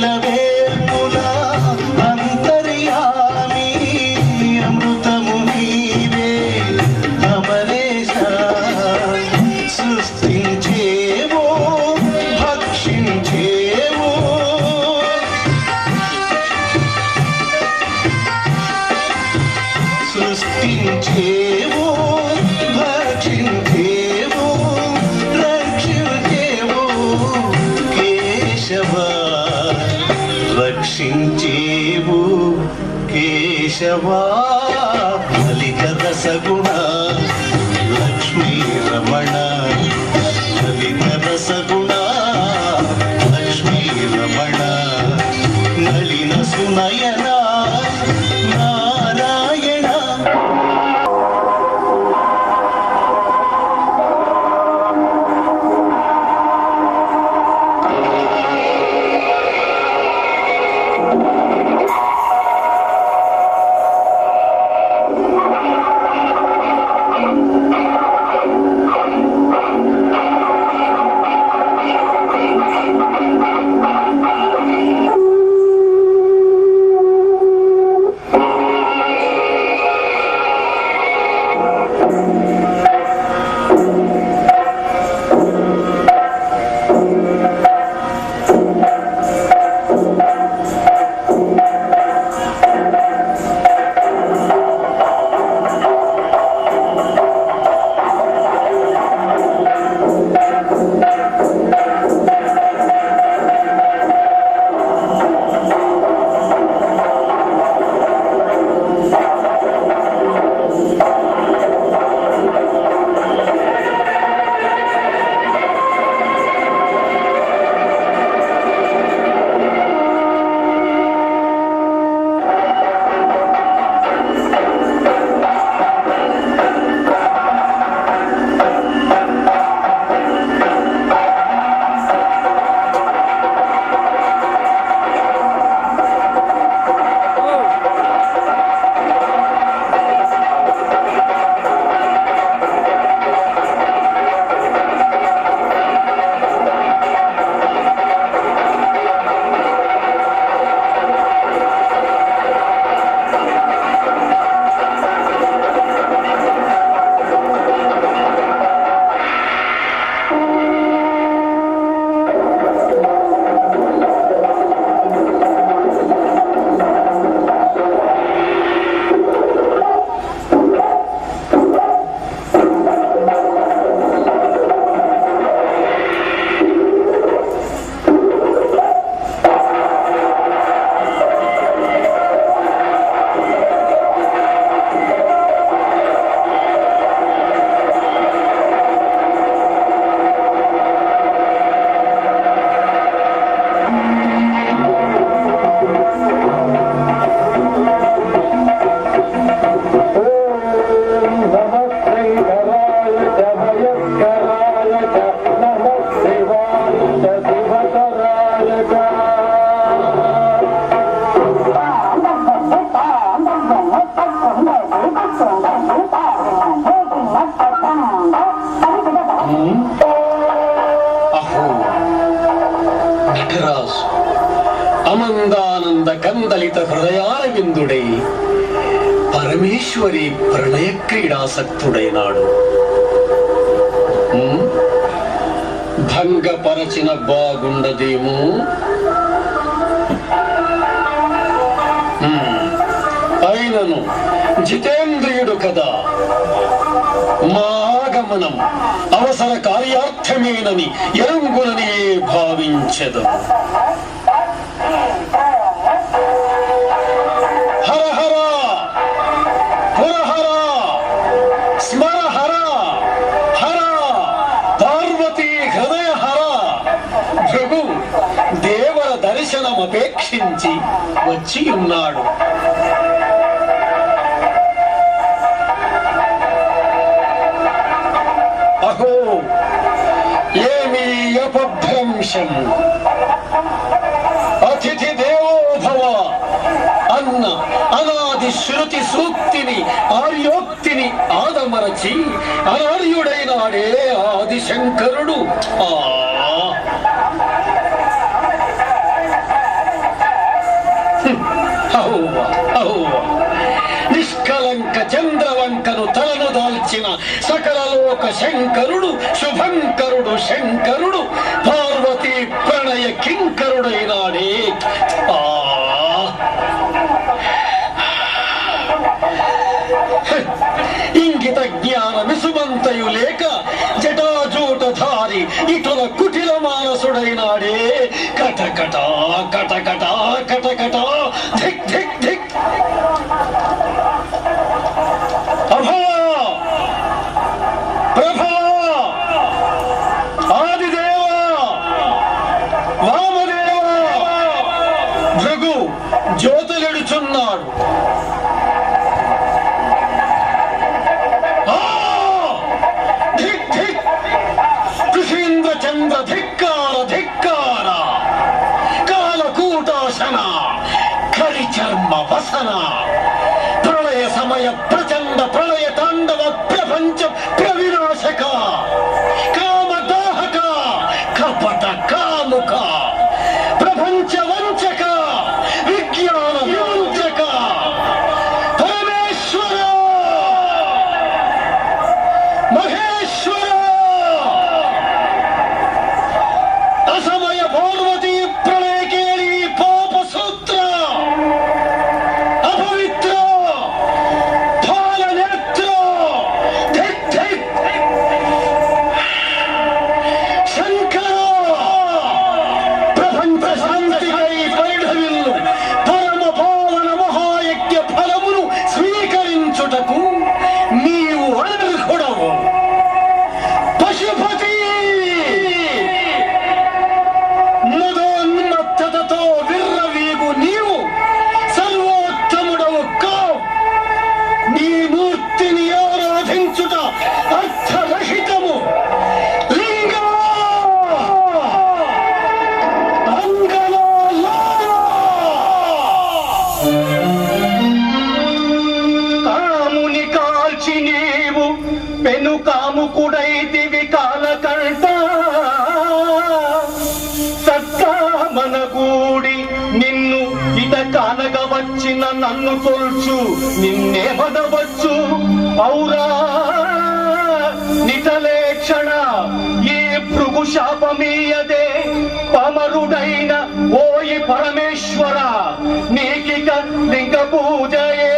love it. రక్షించేవు Keshava కలిక రసగుణ Lakshmi Ramana కలిక రసగుణ Lakshmi Ramana నళిన Sunayana అమందానంద కందలిత హృదయారవిందుడై Parameshwari ప్రణయ క్రీడాసక్తుడైనాడు భంగపరచిన బాగుండదేమో? అయినను జితేంద్రియుడు కదా. మాగమనం అవసర కార్యార్థమేనని ఎరంగునని భావించదు దర్శనమపేక్షించి వచ్చి ఉన్నాడు అహో ఏమి అపభ్రంశం? అతిథి దేవో భవ అన్న అనాది శృతి సూక్తిని ఆర్యోక్తిని ఆదమరచి అనార్యుడైనాడే ఆది శంకరుడు ఆ నిష్కలంక చంద్రవంకను తలను దాల్చిన సకలలోక శంకరుడు శుభంకరుడు శంకరుడు పార్వతీ ప్రణయ కింకరుడైనాడే. ఆ. ఇంగిత జ్ఞాన విసుమంతయు లేక జటాజూటధారి ఇటుల కుటిల మానసుడైనాడే. కటకట ఉన్నాడు కృషీంద్ర చంద్ర ధిక్కార ధిక్కార కాలకూటాశన కరిచర్మ వసన ప్రళయ సమయ ప్రచండ ప్రళయ తాండవ ప్రపంచ ప్రవినాశక కామదాహక కపట కాముక ప్రపంచ ప్రముఖుడైతివి కాలకంట. కాలకంట సత్కామనగూడి నిన్ను ఇత కానగ వచ్చిన నన్ను తొల్చు నిన్నే మనవచ్చు. ఔరా నిటలేక్షణ ఏ భృగు శాపమీయదే. పమరుడైన ఓయి పరమేశ్వర నీకిక లింగ పూజయే.